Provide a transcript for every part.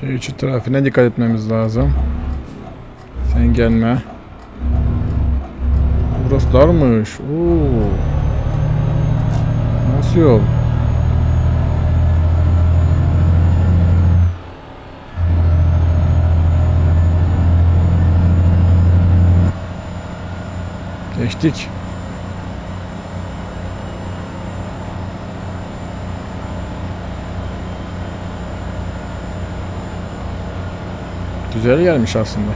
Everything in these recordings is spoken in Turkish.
Şey içi trafiğine dikkat etmemiz lazım. Sen gelme. Burası darmış. Oo. Nasıl yol? Geçtik. Güzel gelmiş aslında.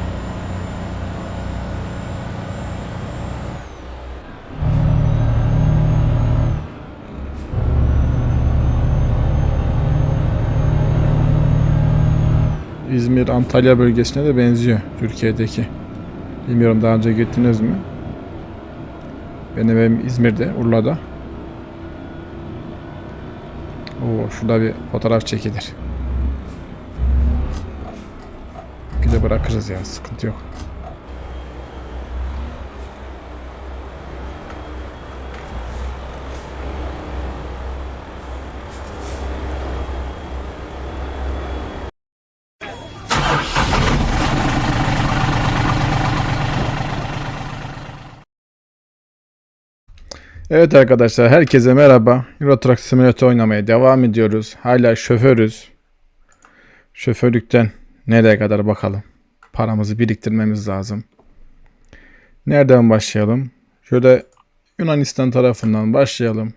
İzmir, Antalya bölgesine de benziyor Türkiye'deki. Bilmiyorum daha önce gittiniz mi? Benim evim İzmir'de, Urla'da. Oo, şurada bir fotoğraf çekilir. Bırakırız ya, sıkıntı yok. Evet arkadaşlar herkese merhaba. Euro Truck Simulator oynamaya devam ediyoruz. Hala şoförüz. Şoförlükten nereye kadar bakalım. Paramızı biriktirmemiz lazım. Nereden başlayalım? Şöyle Yunanistan tarafından başlayalım.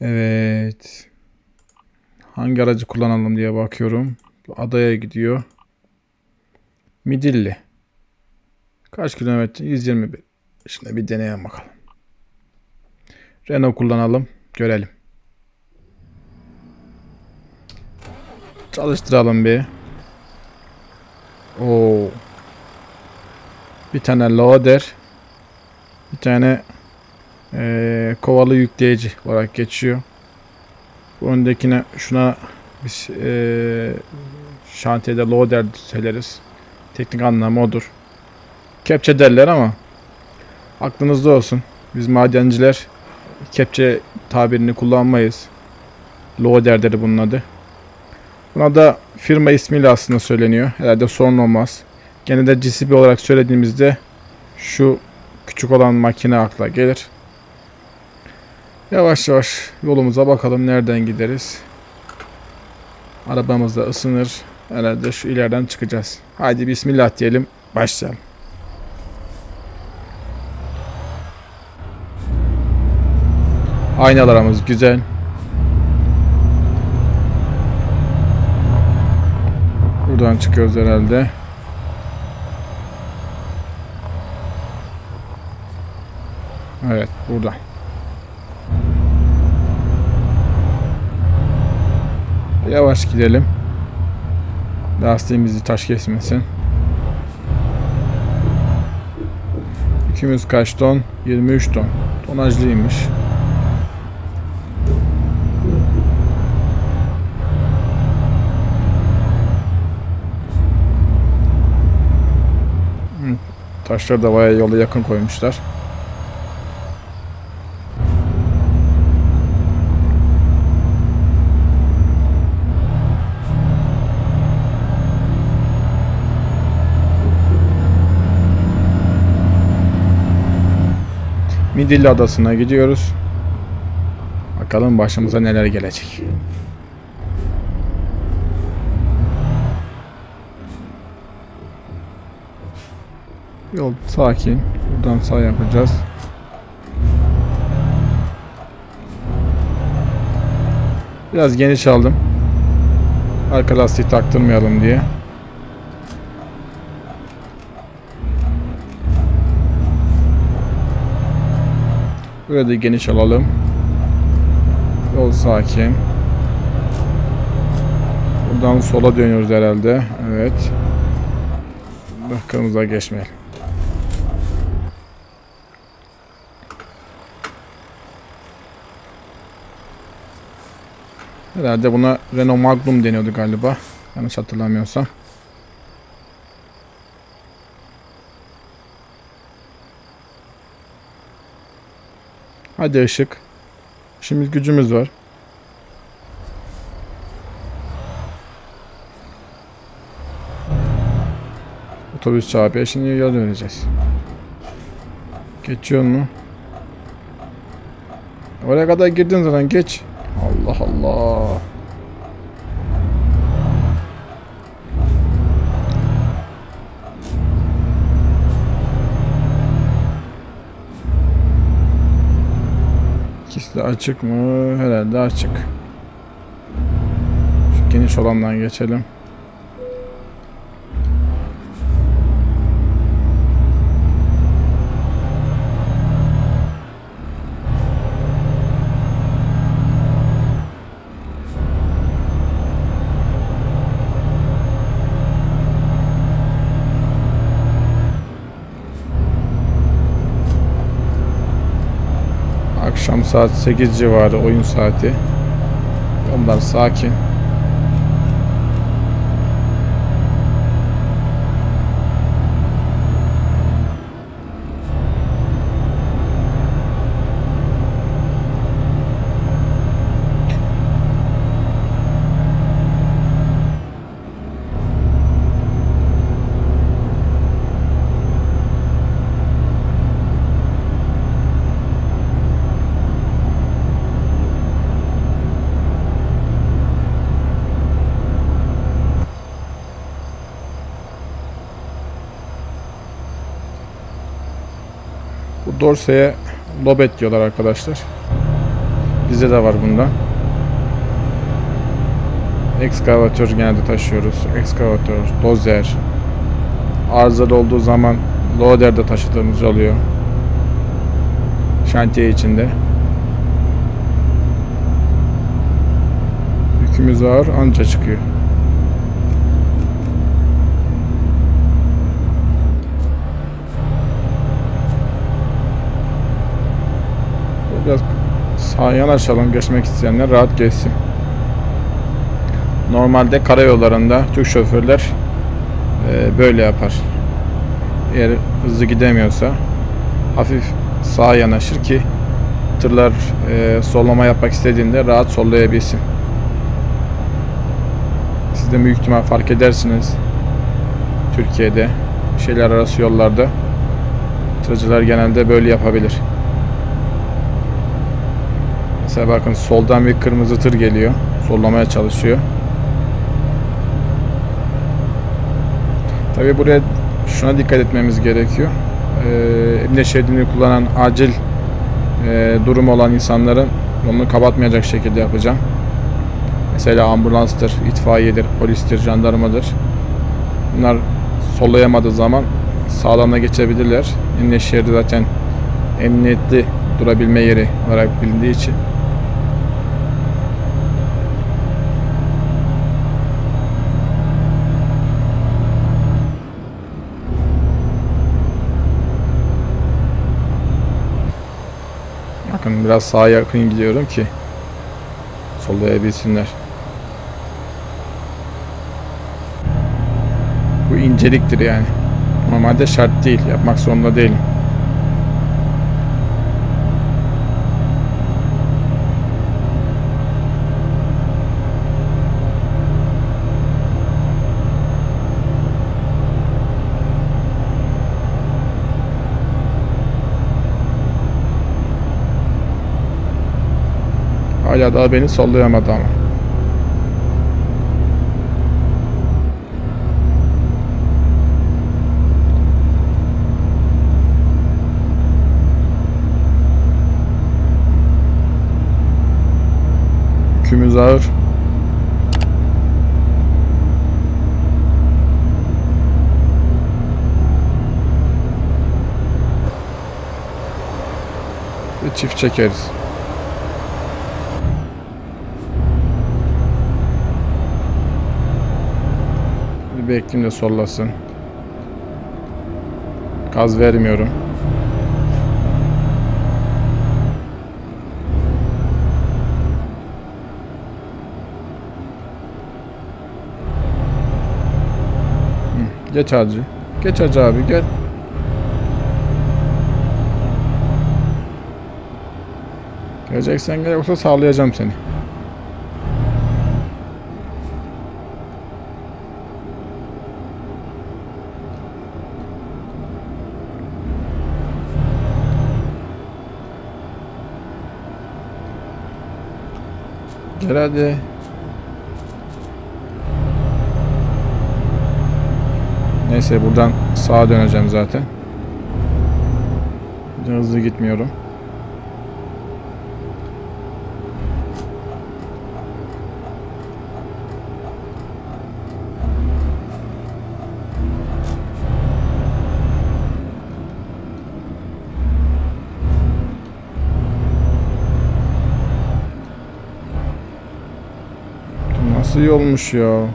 Evet. Hangi aracı kullanalım diye bakıyorum. Adaya gidiyor. Midilli. Kaç kilometre? 121. Şimdi bir deneyelim bakalım. Renault kullanalım. Görelim. Çalıştıralım bir. Oo. Bir tane loader. Bir tane eee, kovalı yükleyici olarak geçiyor. Bu öndekine şuna biz eee şantiyede loader söyleriz. Teknik anlamı odur. Kepçe derler ama Aklınızda olsun. Biz madenciler kepçe tabirini kullanmayız. Loader'dir bunun adı. Buna da firma ismiyle aslında söyleniyor. Herhalde sorun olmaz. Gene de GCP olarak söylediğimizde şu küçük olan makine akla gelir. Yavaş yavaş yolumuza bakalım nereden gideriz. Arabamız da ısınır. Herhalde şu ileriden çıkacağız. Haydi bismillah diyelim. Başlayalım. Aynalarımız güzel. Buradan çıkıyoruz herhalde. Evet, buradan. Yavaş gidelim. Lastiğimizi taş kesmesin. Yükümüz kaç ton? 23 ton. Tonajlıymış. Taşları da bayağı yola yakın koymuşlar. Midilli Adası'na gidiyoruz. Bakalım başımıza neler gelecek. Yol sakin. Buradan sağ yapacağız. Biraz geniş aldım. Arka lastiği taktırmayalım diye. Buraya da geniş alalım. Yol sakin. Buradan sola dönüyoruz herhalde. Evet. Kırmızıya geçmeyelim. Herhalde buna Renault Magnum deniyordu galiba. Yanlış hatırlamıyorsam. Hadi ışık. İşimiz gücümüz var. Otobüs çarpıya şimdi yol döneceğiz. Geçiyor mu? Oraya kadar girdin zaten geç. Allah Allah. İkisi de açık mı? Herhalde açık. Şu geniş olandan geçelim. Saat 8 civarı oyun saati. Onlar sakin. Dorsey'e lobet diyorlar arkadaşlar. Bizde de var bundan. Ekskavatör genelde taşıyoruz. Ekskavatör, dozer. Arızalı olduğu zaman loader de taşıdığımız oluyor. Şantiye içinde. Yükümüz ağır anca çıkıyor. Biraz sağa yanaşalım geçmek isteyenler rahat geçsin. Normalde karayollarında Türk şoförler e, böyle yapar. Eğer hızlı gidemiyorsa hafif sağa yanaşır ki tırlar e, sollama yapmak istediğinde rahat sollayabilsin. Siz de büyük ihtimal fark edersiniz. Türkiye'de şeyler arası yollarda tırcılar genelde böyle yapabilir. Mesela bakın soldan bir kırmızı tır geliyor. Sollamaya çalışıyor. Tabi buraya şuna dikkat etmemiz gerekiyor. Ee, emniyet şeridini kullanan acil e, durum olan insanların yolunu kapatmayacak şekilde yapacağım. Mesela ambulanstır, itfaiyedir, polistir, jandarmadır. Bunlar sollayamadığı zaman sağdan da geçebilirler. Emniyet şeridi zaten emniyetli durabilme yeri olarak bilindiği için. Bakın biraz sağa yakın gidiyorum ki sollayabilsinler. Bu inceliktir yani. Normalde şart değil. Yapmak zorunda değilim. Hala daha beni sollayamadı ama. Yükümüz ağır. Çift çekeriz. Bir bekleyeyim de sollasın. Gaz vermiyorum. Geç hacı. Geç hacı abi gel. Geleceksen gel yoksa sağlayacağım seni. Gel hadi. Neyse buradan sağa döneceğim zaten. Hızlı gitmiyorum. Nasıl yolmuş ya?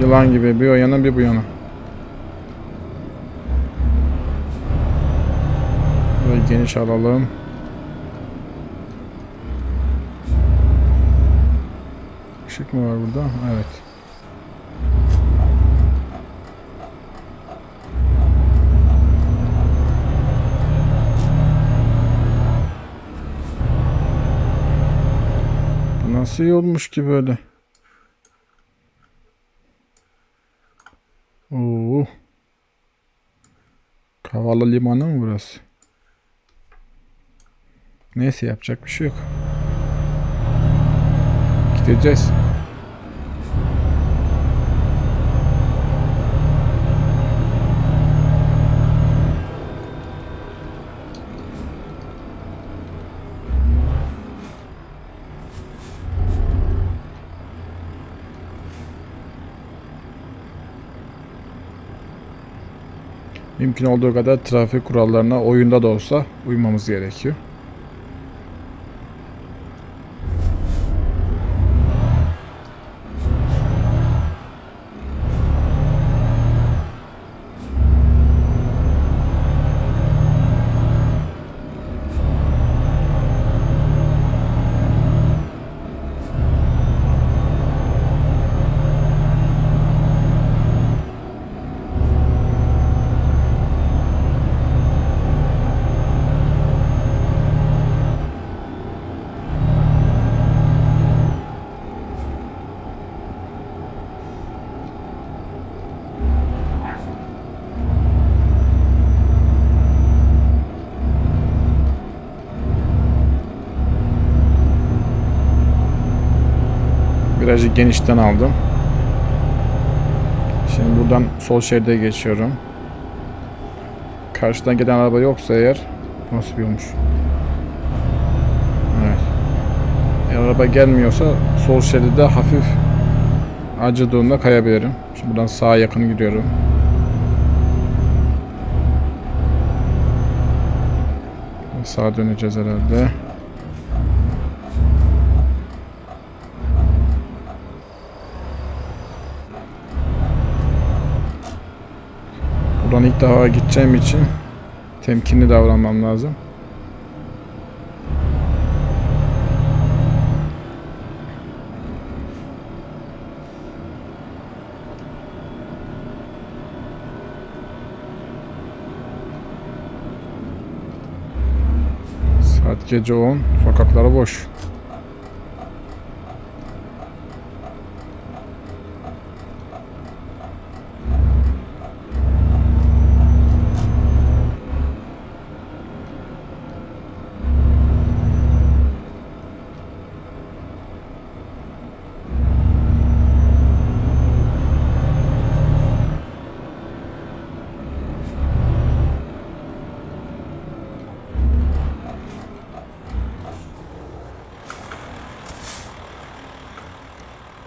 Yılan gibi bir o yana bir bu yana. Böyle geniş alalım. Işık mı var burada? Evet. Nasıl yolmuş ki böyle? Oo. Kavala limanı mı burası? Neyse yapacak bir şey yok. Gideceğiz. Mümkün olduğu kadar trafik kurallarına oyunda da olsa uymamız gerekiyor. Virajı genişten aldım. Şimdi buradan sol şeride geçiyorum. Karşıdan gelen araba yoksa eğer nasıl bir yolmuş? Evet. Eğer araba gelmiyorsa sol şeride hafif acıdığında kayabilirim. Şimdi buradan sağa yakın gidiyorum. Sağa döneceğiz herhalde. Buradan ilk defa gideceğim için temkinli davranmam lazım. Saat gece 10. Sokakları boş.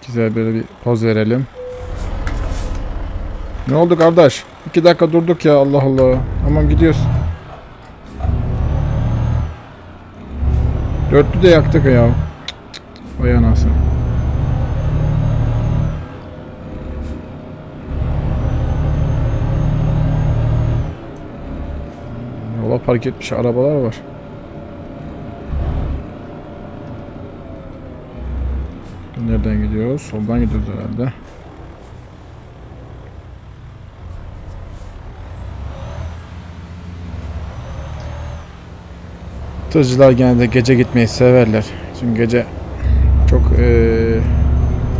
Güzel böyle bir poz verelim. Ne oldu kardeş? İki dakika durduk ya Allah Allah. Tamam gidiyoruz. Dörtlü de yaktık ya. Vay anasını. Yola park etmiş arabalar var. Nereden gidiyoruz? Soldan gidiyoruz herhalde. Tırcılar genelde gece gitmeyi severler. Çünkü gece çok eee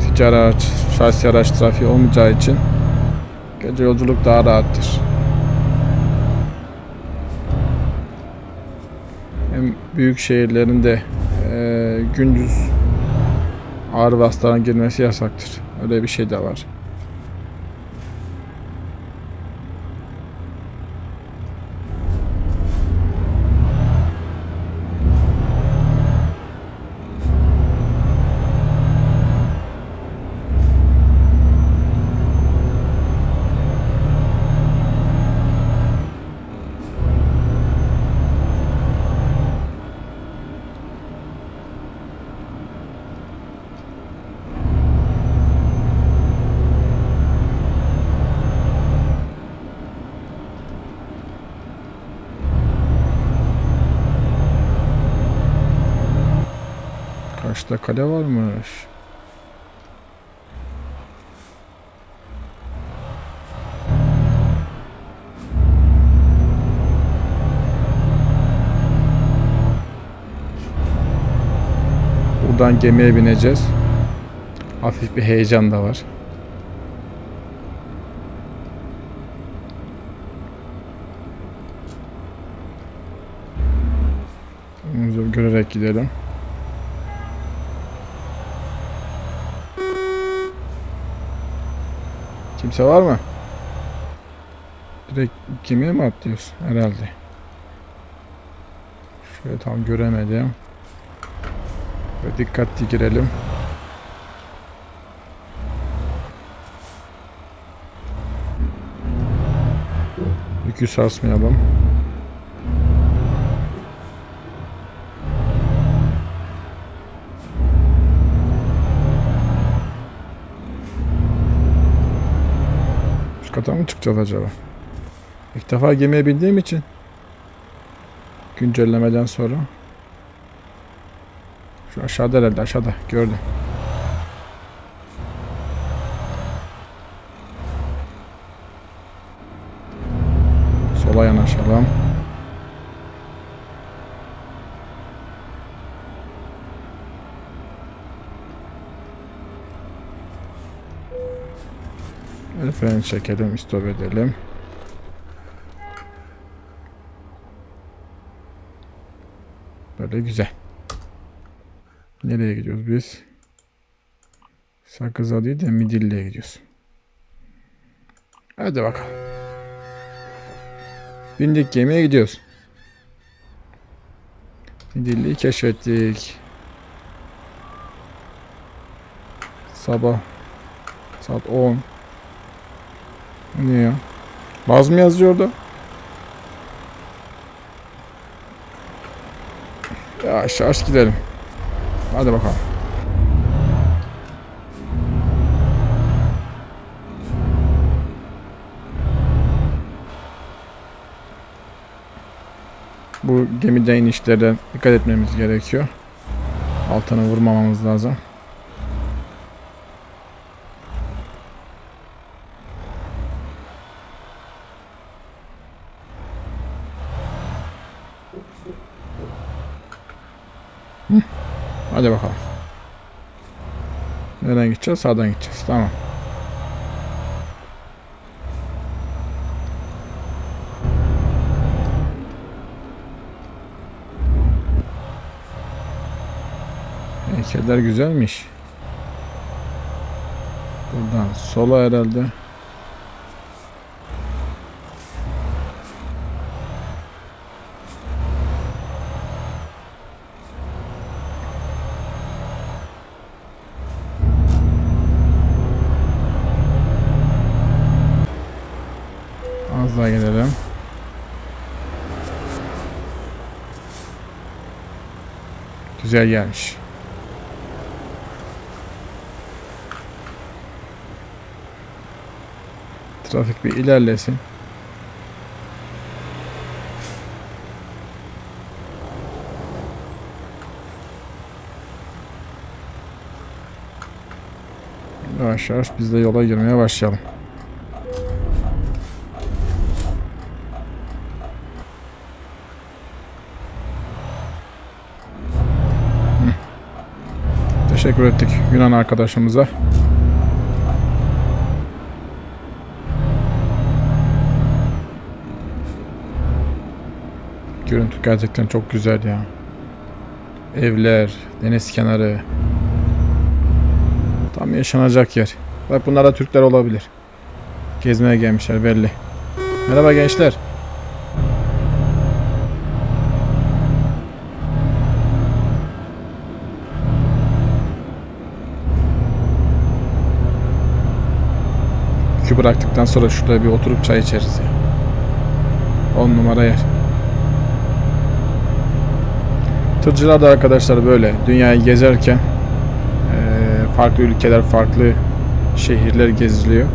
ticari araç, şahsi araç trafiği olmayacağı için gece yolculuk daha rahattır. Hem büyük şehirlerinde eee gündüz ağır vasıtaların girmesi yasaktır. Öyle bir şey de var. Kaçta kale varmış. Buradan gemiye bineceğiz. Hafif bir heyecan da var. Görerek gidelim. Kimse var mı? Direkt gemiye mi atlıyoruz? Herhalde. Şöyle tam göremedim. Ve dikkatli girelim. Yükü sarsmayalım. Kata mı çıkacağız acaba? İlk defa gemiye bindiğim için güncellemeden sonra şu aşağıda herhalde aşağıda gördüm. Sola yanaşalım. El freni çekelim, stop edelim. Böyle güzel. Nereye gidiyoruz biz? Sakız'a değil de Midilli'ye gidiyoruz. Hadi bakalım. Bindik gemiye gidiyoruz. Midilli'yi keşfettik. Sabah saat 10. Ne ya? Baz mı yazıyor orada? Yavaş yavaş gidelim. Hadi bakalım. Bu gemide inişlerde dikkat etmemiz gerekiyor. Altına vurmamamız lazım. Hadi bakalım. Nereden gideceğiz? Sağdan gideceğiz. Tamam. Heykeller güzelmiş. Buradan sola herhalde. Daha gidelim. Güzel gelmiş. Trafik bir ilerlesin. Yavaş yavaş biz de yola girmeye başlayalım. Teşekkür ettik Yunan arkadaşımıza. Görüntü gerçekten çok güzel ya. Evler, deniz kenarı. yaşanacak yer. Bak bunlar da Türkler olabilir. Gezmeye gelmişler belli. Merhaba gençler. Bıraktıktan sonra şurada bir oturup çay içeriz ya. 10 numara yer. Tırcılar da arkadaşlar böyle dünyayı gezerken farklı ülkeler, farklı şehirler geziliyor.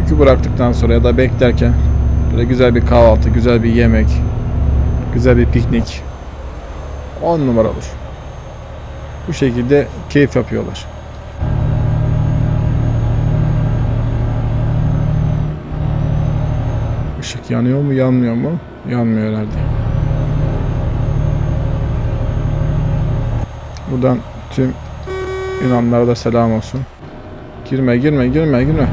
Yükü bıraktıktan sonra ya da beklerken böyle güzel bir kahvaltı, güzel bir yemek, güzel bir piknik 10 numara olur. Bu şekilde keyif yapıyorlar. Işık yanıyor mu, yanmıyor mu? Yanmıyor herhalde. Buradan tüm Yunanlara da selam olsun. Girme, girme, girme, girme.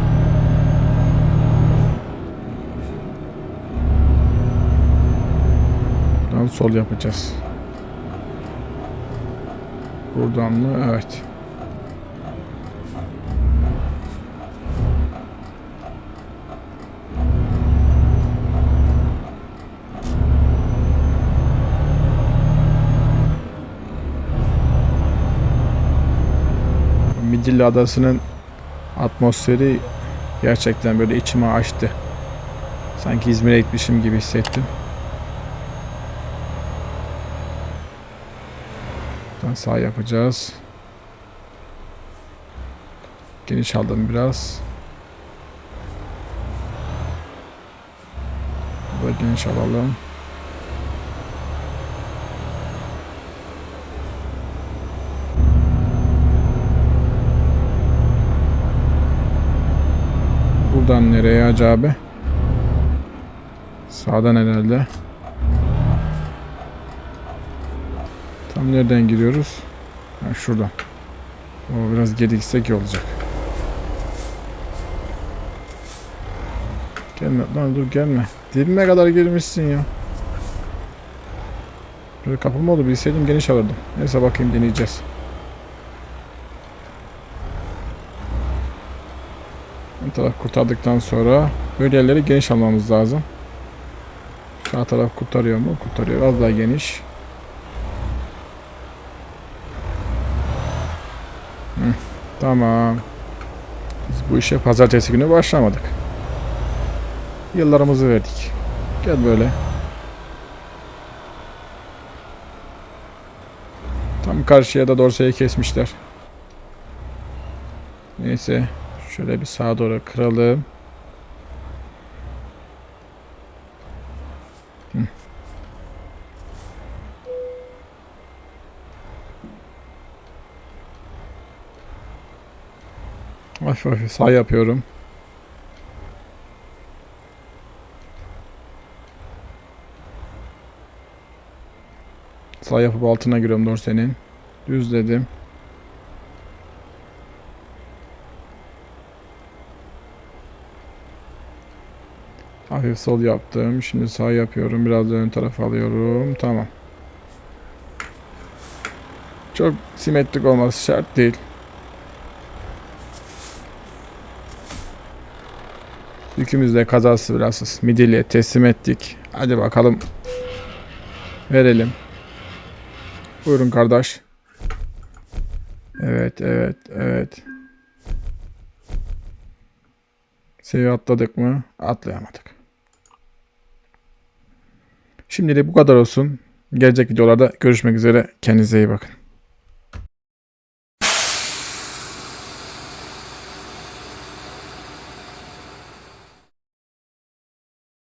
Buradan sol yapacağız. Buradan mı? Evet. Midilli Adası'nın atmosferi gerçekten böyle içime açtı. Sanki İzmir'e gitmişim gibi hissettim. Buradan sağ yapacağız. Geniş aldım biraz. Burada geniş alalım. Buradan nereye acaba? Sağdan herhalde. Tam nereden giriyoruz? Ha, şuradan. O biraz geri gitsek iyi olacak. Gelme lan dur gelme. Dibime kadar girmişsin ya. Böyle kapılma oldu bilseydim geniş alırdım. Neyse bakayım deneyeceğiz. Ön taraf kurtardıktan sonra böyle yerleri geniş almamız lazım. Sağ taraf kurtarıyor mu? Kurtarıyor. Az daha geniş. Hı, tamam. Biz bu işe pazartesi günü başlamadık. Yıllarımızı verdik. Gel böyle. Tam karşıya da dorsayı kesmişler. Neyse. Şöyle bir sağa doğru kıralım. Hafif hafif sağ yapıyorum. Sağ yapıp altına giriyorum dorsenin. Düzledim. Hafif sol yaptım. Şimdi sağ yapıyorum. Biraz da ön tarafa alıyorum. Tamam. Çok simetrik olması şart değil. Yükümüz de kazası belasız. Midilli'ye teslim ettik. Hadi bakalım. Verelim. Buyurun kardeş. Evet, evet, evet. Seviye atladık mı? Atlayamadık. Şimdilik bu kadar olsun. Gelecek videolarda görüşmek üzere. Kendinize iyi bakın.